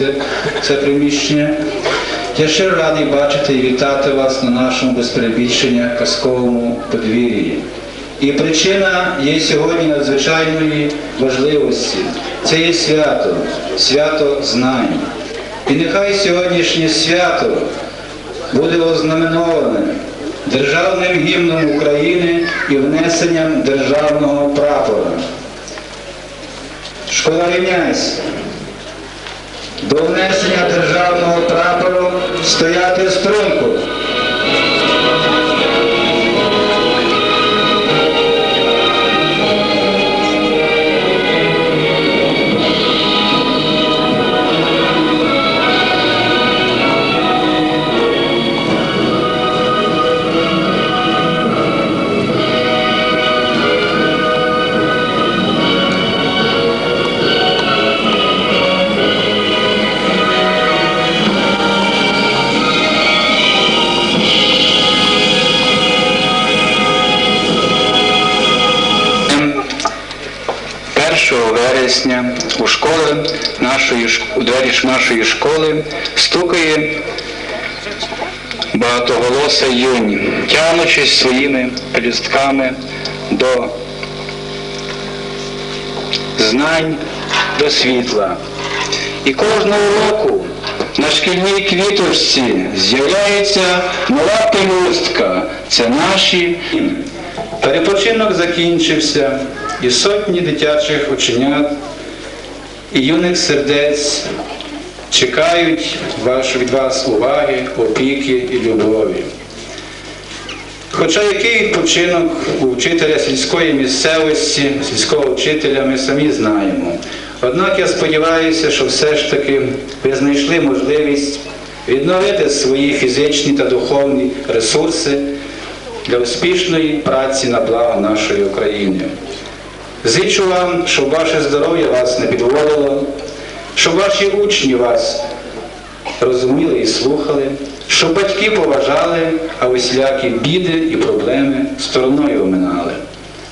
ласка, це приміщення. Я щиро радий бачити і вітати вас на нашому без перебільшення казковому подвір'ї. І причина є сьогодні надзвичайної важливості. Це є свято, свято знань. І нехай сьогоднішнє свято буде ознаменоване державним гімном України і внесенням державного прапора. Школа рівняйся. До внесення державного прапору стояти струнку. Вересня у школи нашої у двері нашої школи стукає багатоголоса юні, тягнучись своїми пелюстками до знань, до світла. І кожного року на шкільній квіточці з'являється нова пелюстка. Це наші. Перепочинок закінчився, і сотні дитячих оченят і юних сердець чекають від вас уваги, опіки і любові. Хоча який відпочинок у вчителя сільської місцевості, сільського вчителя ми самі знаємо. Однак я сподіваюся, що все ж таки ви знайшли можливість відновити свої фізичні та духовні ресурси для успішної праці на благо нашої України. Зичу вам, щоб ваше здоров'я вас не підводило, щоб ваші учні вас розуміли і слухали, щоб батьки поважали, а усілякі біди і проблеми стороною оминали.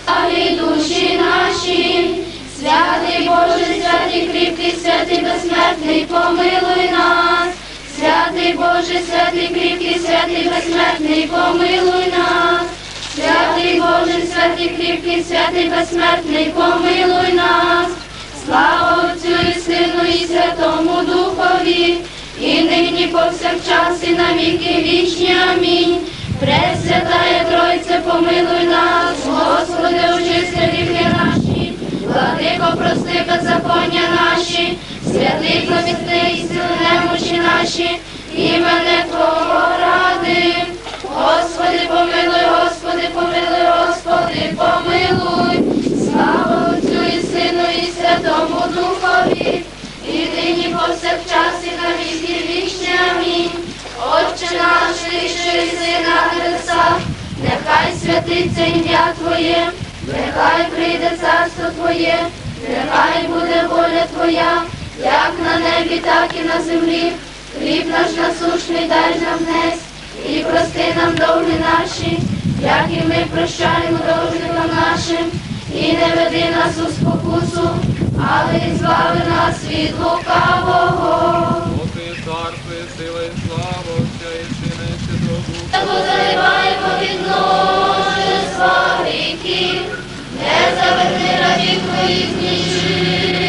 Славі душі наші, святий Боже, святий кріпкий, святий безсмертний, помилуй нас. Святий Боже, святий кріпкий, святий безсмертний, помилуй нас. Святий Боже, святий кріпкий, святий безсмертний, помилуй нас. Слава Отцю і Сину і Святому Духові, і нині повсякчас і на віки вічні. Амінь. Пресвятая Тройце, помилуй нас, Господи, очисти гріхи наші, владико, прости беззаконня наші, святий помісти і сили немочі наші, імене Твого ради. Господи, помилуй, Господи, помилуй, Господи, помилуй. Слава Отцю і Сину і Святому Духові, і нині повсякчас і на віки вічні. Амінь. Отче наш, ти, що єси на небесах, нехай святиться ім'я Твоє, нехай прийде царство Твоє, нехай буде воля Твоя, як на небі, так і на землі. Хліб наш насушний дай нам днес, і прости нам довги наші, як і ми прощаємо довжникам нашим, і не веди нас у спокусу, але збави нас від лукавого. Поки царство, і сила і слава, Отця і Сина і Святого Духа. Позаливаємо відношества гріхів, не заверни рабів твоїх ніжин,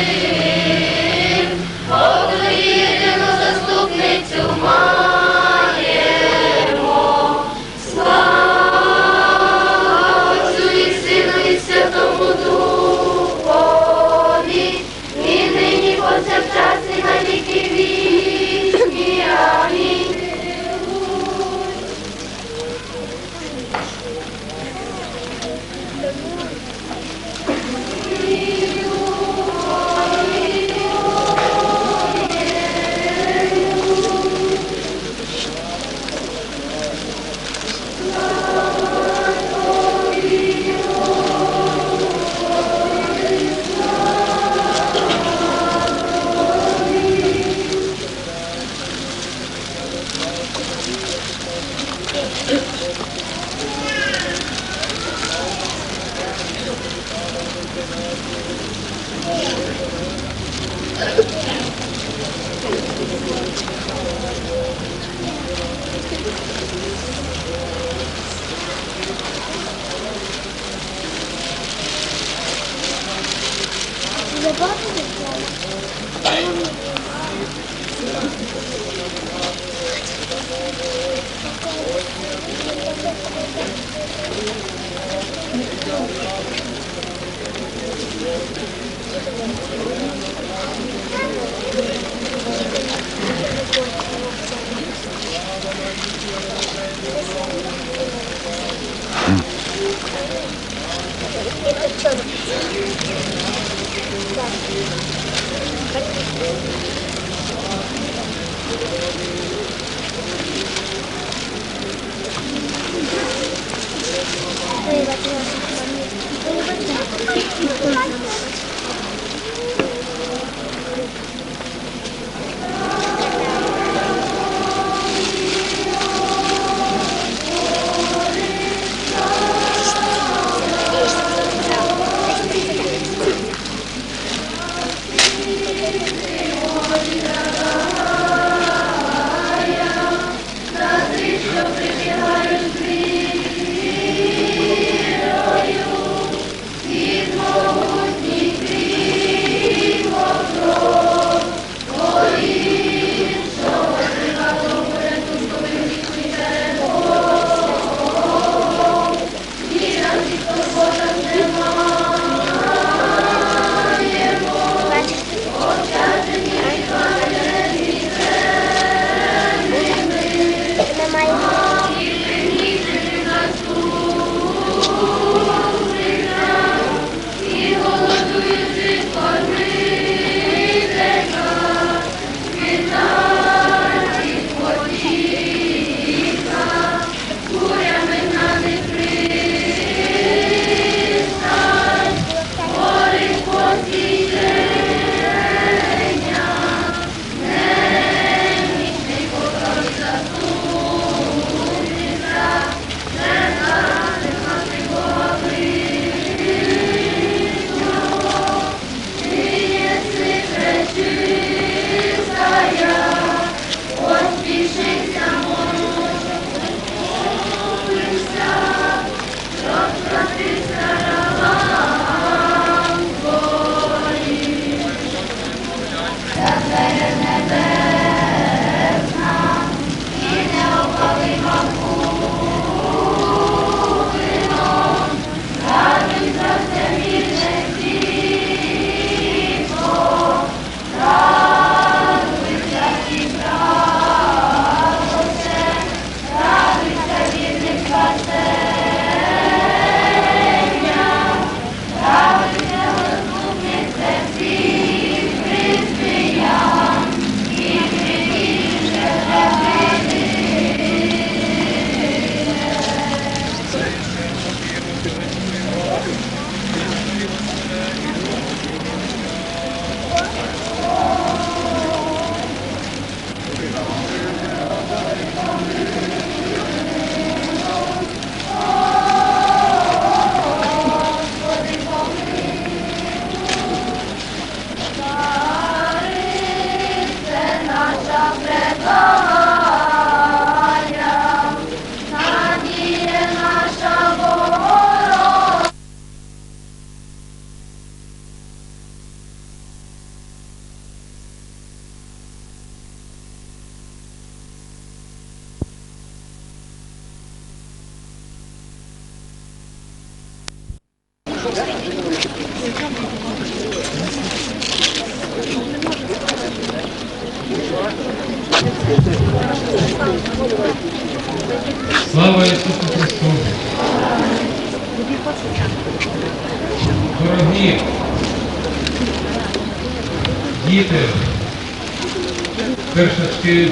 першачки,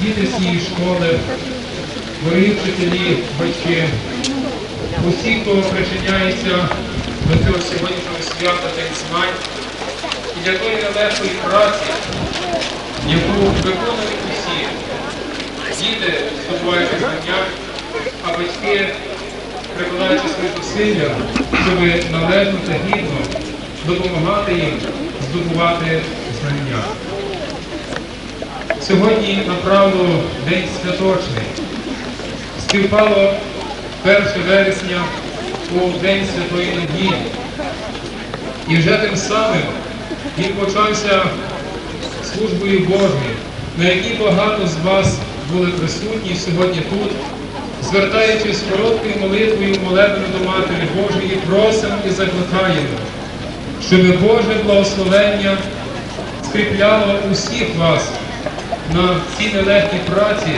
діти з цієї школи, дорогі вчителі, батьки, усі, хто причиняється до цього сьогоднішнього свята День Смать, і для тої нелегкої праці, яку виконують усі. Діти здобувають знання, а батьки, прикладаючи свої зусилля, щоб належно та гідно допомагати їм здобувати знання. Сьогодні направду День святочний. Співпало 1 вересня у День Святої Неділі. І вже тим самим він почався службою Божою, на якій багато з вас були присутні сьогодні тут, звертаючись короткою молитвою молебною до Матері Божої, просимо і закликаємо, щоб Боже благословення скріпляло усіх вас на цій нелегкій праці,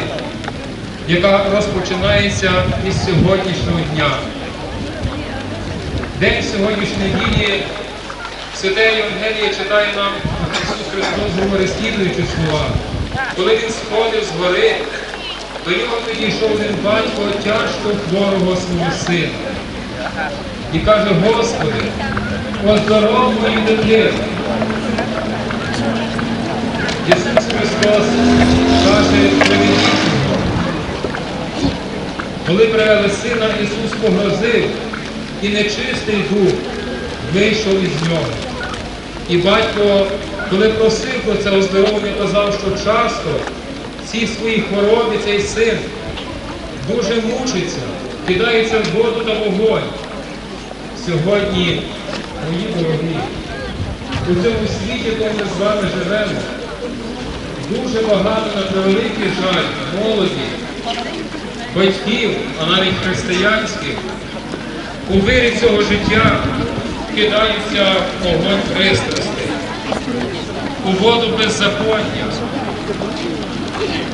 яка розпочинається із сьогоднішнього дня. День сьогоднішньої неділі Святе Євангеліє читає нам Ісус Христос, говорить слова. Коли він сходив з гори, до нього підійшов один батько тяжко хворого свого сина. І каже, Господи, оздоров мою дитину. Христос каже, приведіть. Коли привели сина, Ісус погрозив, і нечистий дух вийшов із нього. І батько, коли просив про це оздоровлення, казав, що часто цій своїй хворобі цей син дуже мучиться, кидається в воду та вогонь. Сьогодні, мої дорогі, у цьому світі, де ми з вами живемо, дуже багато на превеликий жаль молоді, батьків, а навіть християнських, у вирі цього життя кидаються в огонь пристрастей, у воду беззаконня.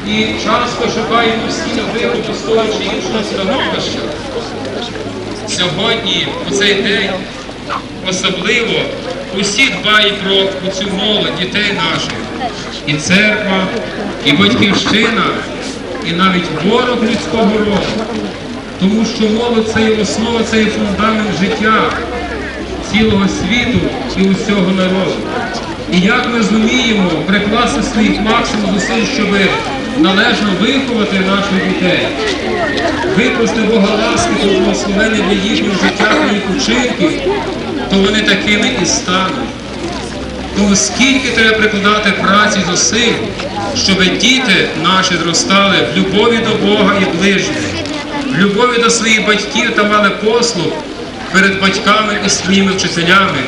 І часто шукаємо всі виходу з того чи іншого становища. Сьогодні, у цей день, особливо усі дбають про цю молодь, дітей наших. І церква, і батьківщина, і навіть ворог людського роду. Тому що молодь це є основа, це є фундамент життя цілого світу і усього народу. І як ми зуміємо прикласти своїх максимум зусиль, щоб належно виховати наших дітей, випрости Бога ласки та благословення для їхнього життя та їх учинків, то вони такими і стануть. Тому скільки треба прикладати праці зусиль, щоб діти наші зростали в любові до Бога і ближніх, в любові до своїх батьків та мали послуг перед батьками і своїми вчителями,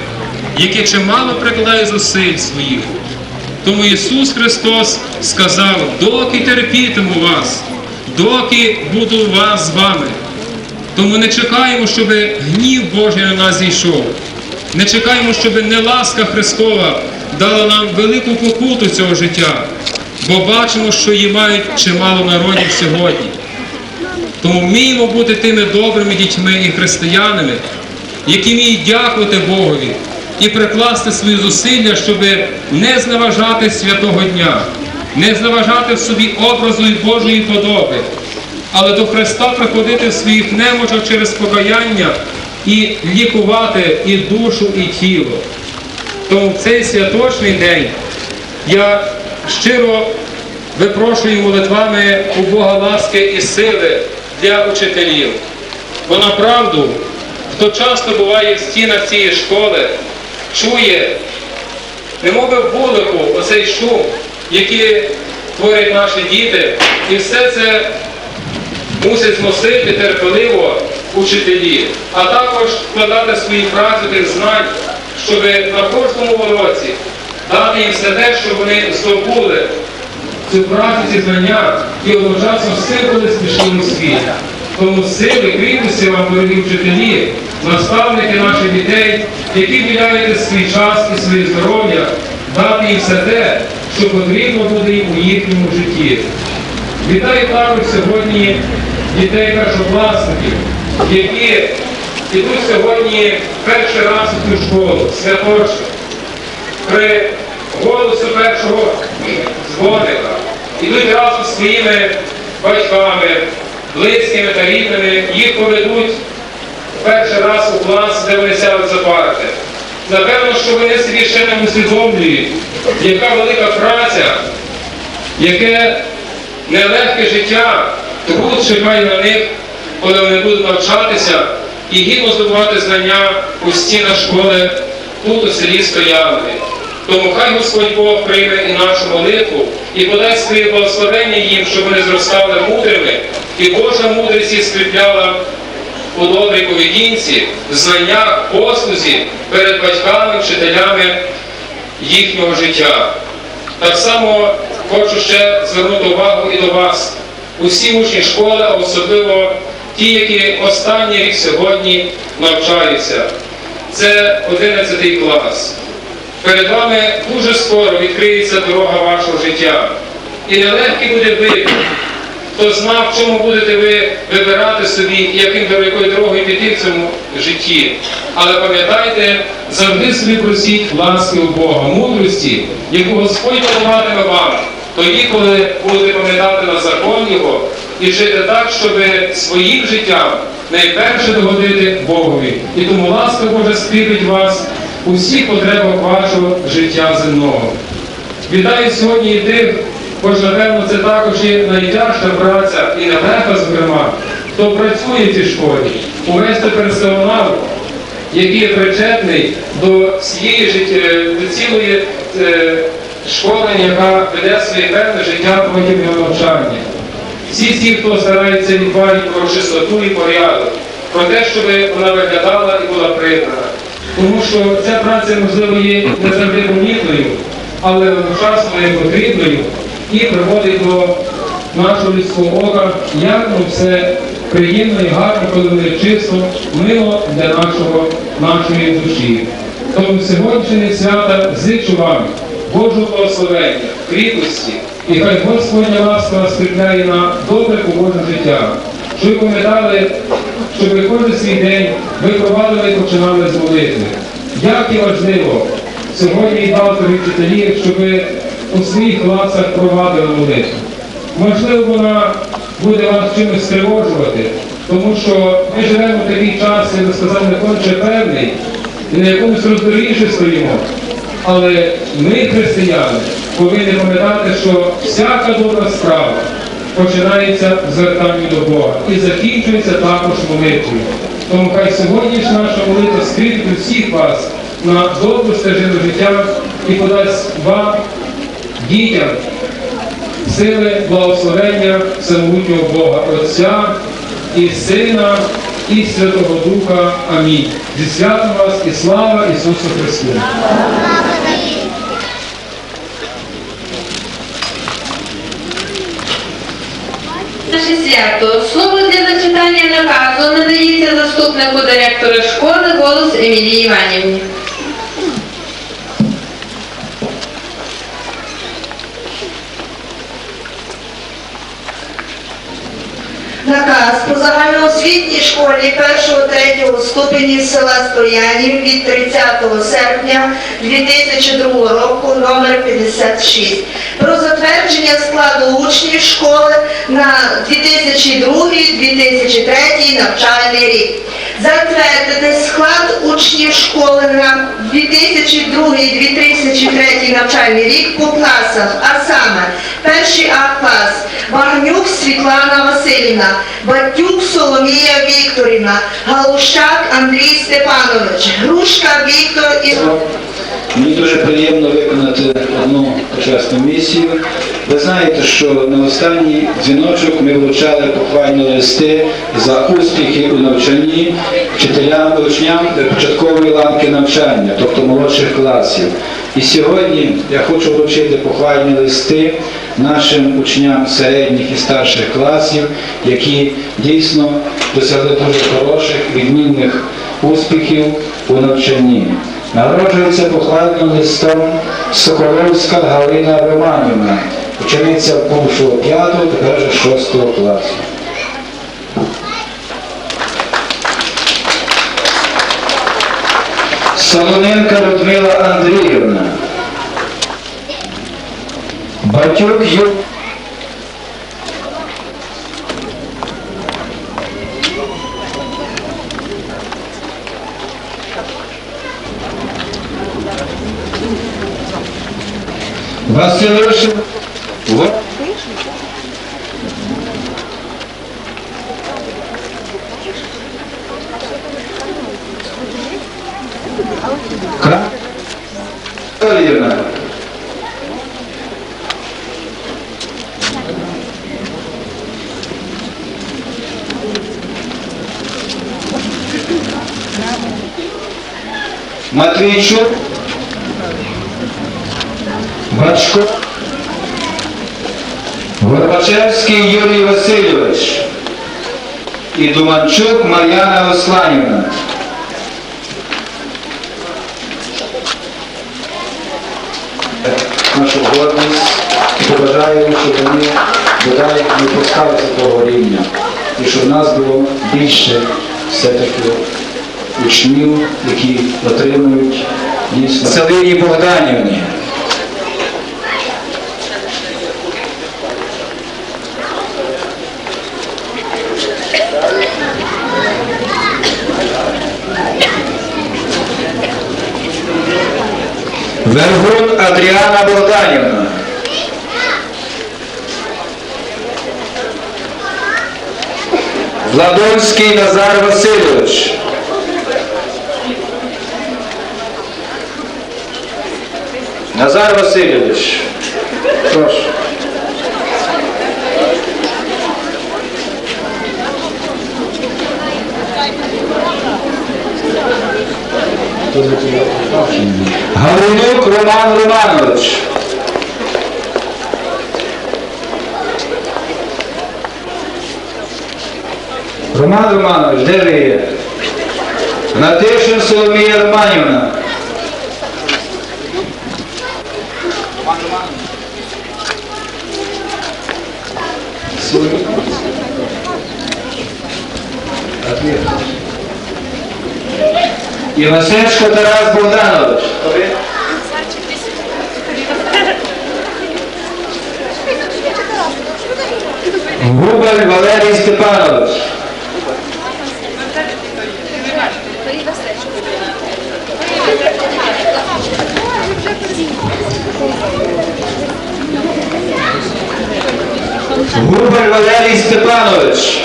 які чимало прикладають зусиль своїх. Тому Ісус Христос сказав, доки терпітиму вас, доки буду вас з вами. Тому не чекаємо, щоб гнів Божий на нас зійшов. Не чекаємо, щоб неласка Христова дала нам велику покуту цього життя, бо бачимо, що її мають чимало народів сьогодні. Тому вміємо бути тими добрими дітьми і християнами, які вміють дякувати Богові і прикласти свої зусилля, щоб не зневажати святого дня, не зневажати в собі образу і Божої подоби, але до Христа приходити в своїх немочах через покаяння і лікувати і душу, і тіло. Тому в цей святочний день я щиро випрошую молитвами у Бога ласки і сили для учителів. Бо направду, хто часто буває в стінах цієї школи, чує, немов би в вулику оцей шум, який творять наші діти, і все це мусить зносити терпеливо учителі, а також вкладати свої праці тих знань, щоб на кожному уроці дати їм все те, що вони здобули цю працю, ці знання і одночасно всі були смішні у світі. Тому сили, кріпості вам, дорогі вчителі, наставники наших дітей, які вділяєте свій час і своє здоров'я, дати їм все те, що потрібно буде у їхньому житті. Вітаю також сьогодні дітей першокласників, які йдуть сьогодні перший раз у цю школу, святочно. При голосу першого дзвоника ідуть разом з своїми батьками, близькими та рідними, їх поведуть перший раз у клас, де вони сядуть за парти. Напевно, що вони собі ще не усвідомлюють, яка велика праця, яке нелегке життя, труд чекає на них, коли вони будуть навчатися і гідно здобувати знання у стінах школи тут, у селі Стоянові. Тому хай Господь Бог прийме і нашу молитву і подасть своє благословення їм, щоб вони зростали мудрими, і Божа мудрість їх скріпляла у добрій поведінці, знаннях, послузі перед батьками, вчителями їхнього життя. Так само хочу ще звернути увагу і до вас, усі учні школи, а особливо ті, які останній рік сьогодні навчаються. Це 11 клас. Перед вами дуже скоро відкриється дорога вашого життя. І нелегкий буде вибір. Хто знав, чому будете ви вибирати собі, яким якою дорогою піти в цьому житті. Але пам'ятайте, завжди собі просіть ласки у Бога, мудрості, яку Господь подаватиме вам, тоді, коли будете пам'ятати на закон Його і жити так, щоб своїм життям найперше догодити Богові. І тому ласка Божа скріпить вас у всіх потребах вашого життя земного. Вітаю сьогодні і тих, ж, напевно, це також і найтяжча праця, і нелегка, зокрема, хто працює в цій школі, увести персонал, який є причетний до всієї життя, до цілої е, школи, яка веде своє певне життя його навчання. Всі ті, хто старається дбати про чистоту і порядок, про те, щоб вона виглядала і була прибрана. Тому що ця праця, можливо, є не завжди помітною, але одночасно є потрібною і приводить до нашого людського ока, як ну, все приємно і гарно, коли воно чисто, мило для нашого, нашої душі. Тому сьогоднішнє свята зичу вам Божого благословення, кріпості, і хай Господня ласка вас скріпляє на добре побожне життя. Щоб ви пам'ятали, щоб ви кожен свій день ви провадили і починали з молитви. Як і важливо сьогодні від авторів вчителів, щоб у своїх класах провадили молитву. Можливо, вона буде вас чимось стривожувати, тому що ми живемо в такий час, я би сказав, не конче певний, і на якомусь роздоріжжі стоїмо. Але ми, християни, повинні пам'ятати, що всяка добра справа починається в звертанні до Бога і закінчується також молитвою. Тому хай сьогоднішня наша молитва скріпить усіх вас на добру стежину життя і подасть вам, дітям, сили благословення всемогутнього Бога, Отця і Сина, і Святого Духа. Амінь. Зі святом вас і слава Ісусу Христу! Свято. Слово для зачитання наказу надається заступнику директора школи голос Емілії Іванівні. Наказ по загальноосвітній школі 1-3 ступені села Стоянів від 30 серпня 2002 року номер 56 про затвердження складу учнів школи на 2002-2003 навчальний рік. Затвердити склад учнів школи на 2002-2003 навчальний рік по класах, а саме перший А клас Вагнюк Світлана Васильівна, Батюк Соломія Вікторівна, Галущак Андрій Степанович, Грушка Віктор і Мені дуже приємно виконати одну почесну місію. Ви знаєте, що на останній дзвіночок ми вручали похвальні листи за успіхи у навчанні вчителям, учням початкової ланки навчання, тобто молодших класів. І сьогодні я хочу вручити похвальні листи нашим учням середніх і старших класів, які дійсно досягли дуже хороших, відмінних успіхів у навчанні. Нагороджується похвальним листом Соколовська Галина Романівна, учениця бувшого 5 тепер вже 6 класу. Солоненка Людмила Андріївна. Батюк Ю. і Думанчук Мар'яна Осланівна. Нашу гордість і побажаємо, щоб вони бодай не пускалися того рівня. І щоб в нас було більше все-таки учнів, які отримують дійсно Селині Богданівні. Вергун Адріана Богданівна. Владонський Назар Васильович. Назар Васильович. Прошу. Гаврилюк Роман Романович. Роман Романович, де ви є? Натишин Соломія Романівна. Івасенко Тарас Богданович. Губель Валерій Степанович. Губель Валерій Степанович.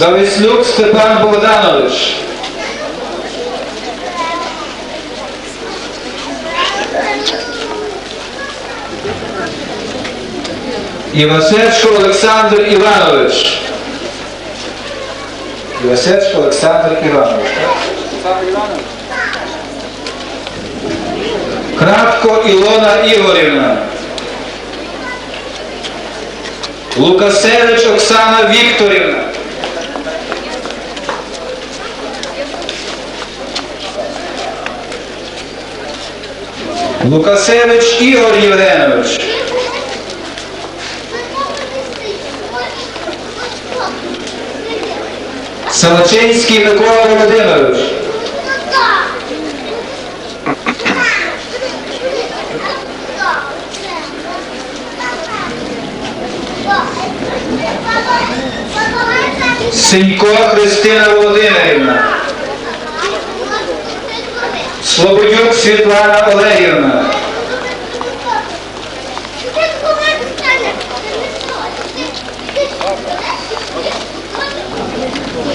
Завислюк Степан Богданович. Івасечко Олександр Іванович. Івасечко Олександр Іванович. Кратко Ілона Ігорівна. Лукасевич Оксана Вікторівна. Лукасевич Ігор Євгенович. Салачинський Микола Володимирович. Синько Христина Володимирівна. Слободюк Світлана Олегівна.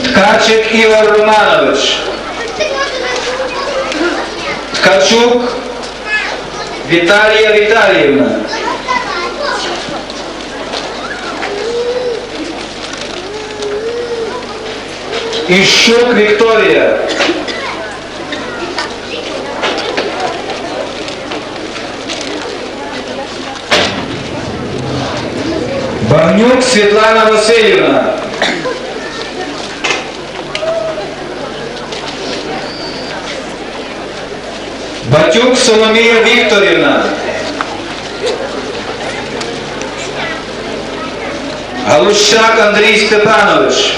Ткачик Ігор Романович. Ткачук Віталія Віталіївна. Іщук Вікторія. Багнюк Світлана Васильівна. Батюк Соломія Вікторівна. Галущак Андрій Степанович.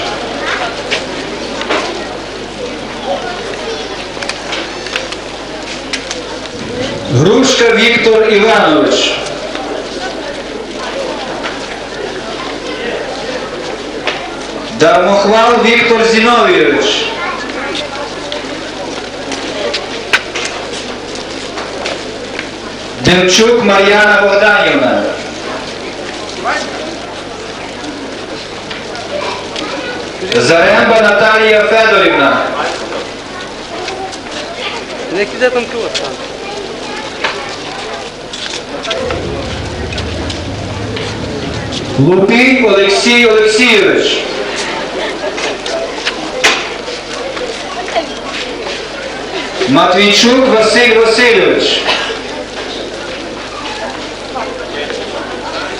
Грушка Віктор Іванович. Дармохвал Віктор Зіновійович. Демчук Мар'яна Богданівна. Заремба Наталія Федорівна. Не кидай там кого там. Олексій Олексійович. Матвійчук Василь Васильович.